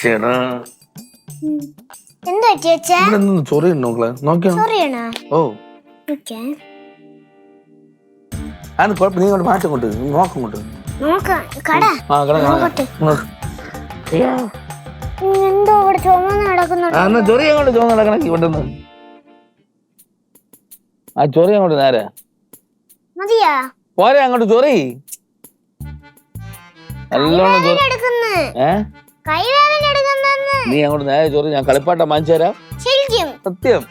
ചേടാ എന്താ ചേച്ചാ ഇവിടെ നിന്ന് ചൊറിയുണ്ടോ മക്കളെ? നോക്കിയോ? സോറിയാണോ ഓ. ഓക്കെ. അത് കുഴപ്പം നീ കൊണ്ട് മാറ്റം കൊണ്ട് നോക്കും കൊണ്ട് നോക്കാം കട? ആ കട നോക്കട്ടെ. നോക്ക് ഉം, എന്തോ ഇവിടെ ചുമന്ന് ആ എന്നാ ചൊറി അങ്ങോട്ട് ചോന്ന് നടക്കണ ഇവിടെ നിന്ന് ആ ചൊറി അങ്ങോട്ട് നേരെ മതിയാ? പോരെ അങ്ങോട്ട് ചൊറി. നല്ലോണം ചൊറി. എടുക്കുന്നു? ഏ? നീ അങ്ങോട്ട് നേരെ ചൊറി ഞാൻ കളിപ്പാട്ടം വാങ്ങിച്ചു തരാം. സത്യം.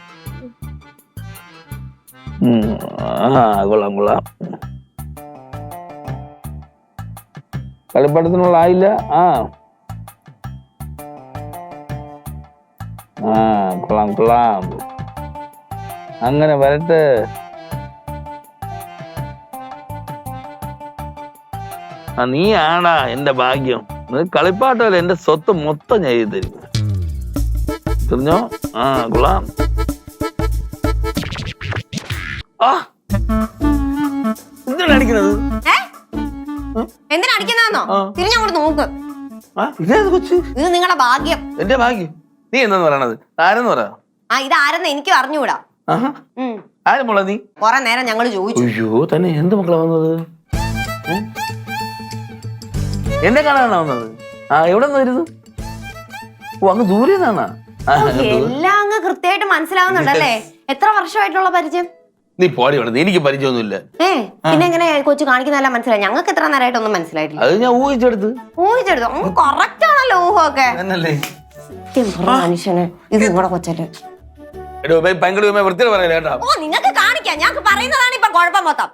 ആ കൊള്ളാം കൊള്ളാം. കളിപ്പാട്ടത്തിനുള്ള ആയില്ല ആ. ആ കൊള്ളാം കൊള്ളാം. അങ്ങനെ വരട്ടെ. ആ നീ ആടാ എന്റെ ഭാഗ്യം. കളിപ്പാട്ടമല്ല എന്റെ സ്വത്ത് മൊത്തം ഞാൻ ചെയ്ത് തരും. തിരിഞ്ഞോ ആ കൊള്ളാം. ആ! എന്താണ് അടിക്കുന്നത്? എന്തിനാ അടിക്കുന്നതെന്നോ. തിരിഞ്ഞങ്ങോട്ട് നോക്ക്. ഇതേത് കൊച്ച്? ഇത് നിങ്ങളുടെ ഭാഗ്യം. എന്റെ ഭാഗ്യം? നീ എന്താന്ന് പറയണത്? ആരെന്ന് പറയാ ആ ഇത് ആരെന്ന് എനിക്ക് അറിഞ്ഞുകൂടാ ആരും മോളെ നീ? കൊറേ നേരം ഞങ്ങൾ ചോദിച്ചു. അയ്യോ തന്നെ എന്ത് മക്കളാ വന്നത്? എന്നെ കാണാനാണ് വന്നത്? ആ എവിടെ നിന്ന് വരുന്നത്? ഓ അങ്ങ് ദൂരെ നിന്നാണാ? ആ, അങ്ങ് ദൂരെ. എല്ലാം അങ്ങ് കൃത്യമായിട്ട് മനസ്സിലാവുന്നുണ്ടല്ലേ എത്ര വർഷമായിട്ടുള്ള പരിചയം? നീ പോടി അവിടെ എനിക്ക് പരിചയമൊന്നുമില്ല. ഏ പിന്നെ എങ്ങനെ കൊച്ചു കാണിക്കുന്നതെല്ലാം മനസ്സിലായി? ഞങ്ങൾക്ക് എത്ര നേരമായിട്ടൊന്നും മനസ്സിലായിട്ടില്ല. അത് ഞാൻ ഊഹിച്ചെടുത്ത്. ഊഹിച്ചെടുത്തു? അങ്ങ് കറക്റ്റ് ആണല്ലോ ഊഹമൊക്കെ. എന്നല്ലേ സത്യം പറഞ്ഞ മനുഷ്യന് ഇത് നിങ്ങളുടെ കൊച്ചല്ലേ. എടോ ഭയങ്കര വൃത്തിയുടെ പറയല്ലേ കേട്ടോ. ഓ നിങ്ങൾക്ക് കാണിക്കാം. ഞങ്ങൾക്ക് പറയുന്നതാണ് ഇപ്പൊ കുഴപ്പം മൊത്തം?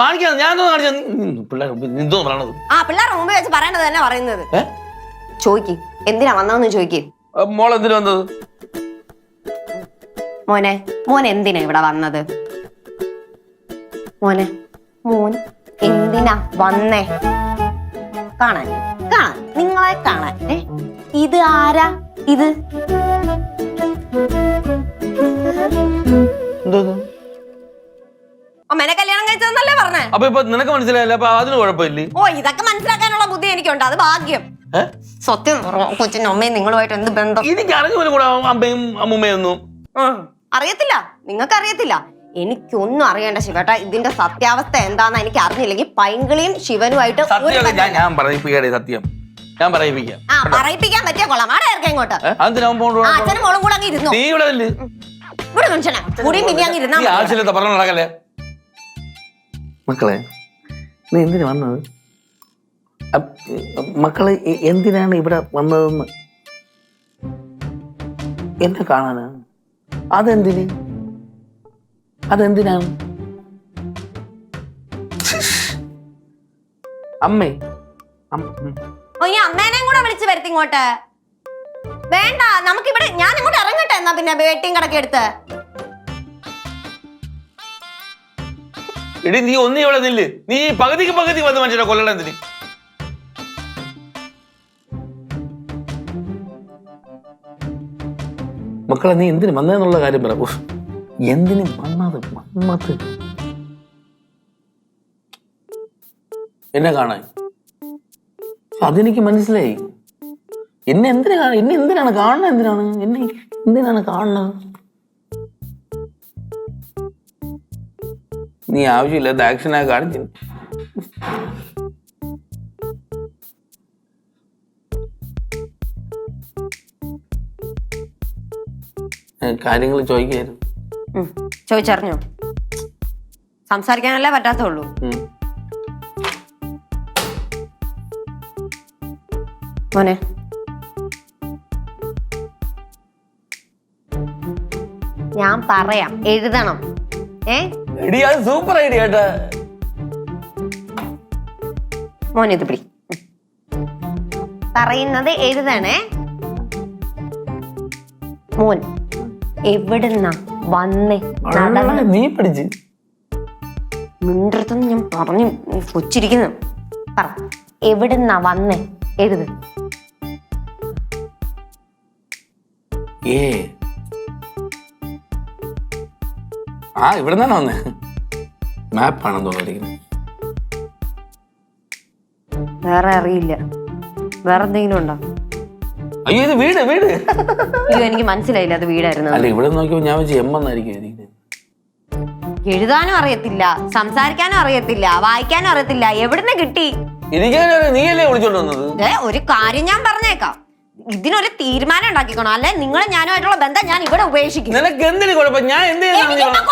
കാണിക്കാം ഞാൻ കാണിച്ച? പിള്ളേർ എന്തോ പറയണത്. ആ പിള്ളേർ മുമ്പ് വെച്ച് പറയേണ്ടത് തന്നെ പറയുന്നത്. ഏ? ചോയ്ക്ക്. എന്തിനാ വന്നതെന്ന് ചോയ്ക്ക്. ആ, മോൾ എന്തിനു വന്നത്? മോനെ മോൻ എന്തിനാ ഇവിടെ വന്നത്? മോനെ മോൻ എന്തിനാ വന്നേ? കാണാൻ കാണാൻ നിങ്ങളെ കാണാൻ. ഏ ഇത് ആരാ? ഇത്? എന്തോ ഇത്? അമ്മേനെ കല്യാണം കഴിച്ചതെന്നല്ലേ പറഞ്ഞേ? അപ്പൊ ഇപ്പൊ നിനക്ക് മനസ്സിലായില്ല? അപ്പൊ അതിന് കുഴപ്പമില്ലേ? ഓ ഇതൊക്കെ മനസ്സിലാക്കാനുള്ള ബുദ്ധി എനിക്കുണ്ട്. അത് ഭാഗ്യം. സത്യം കൊച്ചിനും അമ്മയും നിങ്ങളുമായിട്ട് എന്ത് ബന്ധം? എനിക്ക് അറിഞ്ഞു പോലും കൂടെ അമ്മയും അമ്മുമ്മയും ഒന്നും ഉം. അറിയത്തില്ല. നിങ്ങൾക്ക് അറിയത്തില്ല എനിക്കൊന്നും അറിയേണ്ട ശിവേട്ട ഇതിന്റെ സത്യാവസ്ഥ എന്താന്ന് എനിക്ക് അറിഞ്ഞില്ലെങ്കിൽ പൈങ്കിളിയും ശിവനുമായിട്ട് ഞാൻ. പറയിപ്പിക്കാടേ സത്യം. ഞാൻ പറയിപ്പിക്കാം. ആ പറയിപ്പിക്കാൻ പറ്റിയ കൊള്ളാം. ആടെ ഇറക്കാം ഇങ്ങോട്ട്. അച്ഛനും മോളും കൂടെ അങ്ങ് ഇരുന്നു? ഇവിടെ മനുഷ്യനാ കൂടി മിനി അങ്ങ് ഇരുന്നാ. ആവശ്യമില്ലാത്ത പറഞ്ഞു നടക്കല്ലേ? മക്കളെ നീ എന്തിനു വന്നത്? മക്കളെ എന്തിനാണ് ഇവിടെ വന്നതെന്ന്? എന്നെ കാണാനാണ്. അതെന്തിന്? അതെന്തിനാണ്? അമ്മേ അം- ഉം. ഓ ഈ അമ്മേനെയും കൂടെ വിളിച്ചു വരുത്തി ഇങ്ങോട്ട് വേണ്ട നമുക്കിവിടെ ഞാൻ ഇങ്ങോട്ട് ഇറങ്ങട്ടെ എന്നാ പിന്നെ വേട്ടിയും കടക്കെ എടി നീ ഒന്നും ഇവിടെ നില്ല്. നീ പകുതിക്ക് പകുതി വന്ന് മനുഷ്യനെ കൊല്ലണം എന്തിന്? മക്കളെ നീ എന്തിനു വന്നതെന്നുള്ള കാര്യം പറ. എന്തിനു വന്നത്? വന്നത്. എന്നെ കാണാൻ. അതെനിക്ക് മനസ്സിലായി. എന്നെ എന്തിനാണ് എന്നെ എന്തിനാണ് കാണുന്നത്? എന്തിനാണ്? എന്നെ എന്തിനാണ് കാണുന്നത്? നീ ആവശ്യമില്ലാത്ത ആക്ഷനാ കാണിച്ചു. കാര്യങ്ങൾ ചോദിക്കായിരുന്നു. ചോദിച്ചറിഞ്ഞോ. സംസാരിക്കാനല്ലേ പറ്റാത്തുള്ളൂ. മോനെ. ഞാൻ പറയാം എഴുതണം. ഏ? എടി അത് സൂപ്പർ ഐഡിയ കേട്ടാ. മോനെ ഇത് പിടി. പറയുന്നത് എഴുതണേ. മോൻ എവിടുന്നാ വന്നേ? നടന്ന് നീ പിടിച്ച് മിണ്ടടുത്തൊന്നും ഞാൻ പറഞ്ഞു കൊച്ചിരിക്കുന്നു. പറ എവിടുന്നാ വന്നേ? എഴുത്. ഏ ആ ഇവിടെ നിന്നാണ് വന്നേ. മാപ്പാണെന്ന് തോന്നിയിരിക്കുന്നത് വേറെ അറിയില്ല. വേറെ എന്തെങ്കിലും ഉണ്ടോ? അയ്യോ ഇത് വീട് വീട്. അയ്യോ എനിക്ക് മനസ്സിലായില്ല അത് വീടായിരുന്നു. അല്ല ഇവിടെ നോക്കിയപ്പോ ഞാൻ വെച്ച് എം എന്നായിരിക്കും. എഴുതാനും അറിയത്തില്ല സംസാരിക്കാനും അറിയത്തില്ല വായിക്കാനും അറിയത്തില്ല. എവിടുന്ന് കിട്ടി? ഇരിക്കാനൊരു നീയല്ലേ വിളിച്ചോണ്ട് വന്നത്? ദേ, ഒരു കാര്യം ഞാൻ പറഞ്ഞേക്കാം. ഇതിനൊരു തീരുമാനം ഉണ്ടാക്കിക്കോണം. അല്ലെ നിങ്ങളും ഞാനുമായിട്ടുള്ള ബന്ധം ഞാൻ ഇവിടെ ഉപേക്ഷിക്കും നിനക്ക് എന്തിനു കുഴപ്പം? ഞാൻ എന്ത് ചെയ്യുന്ന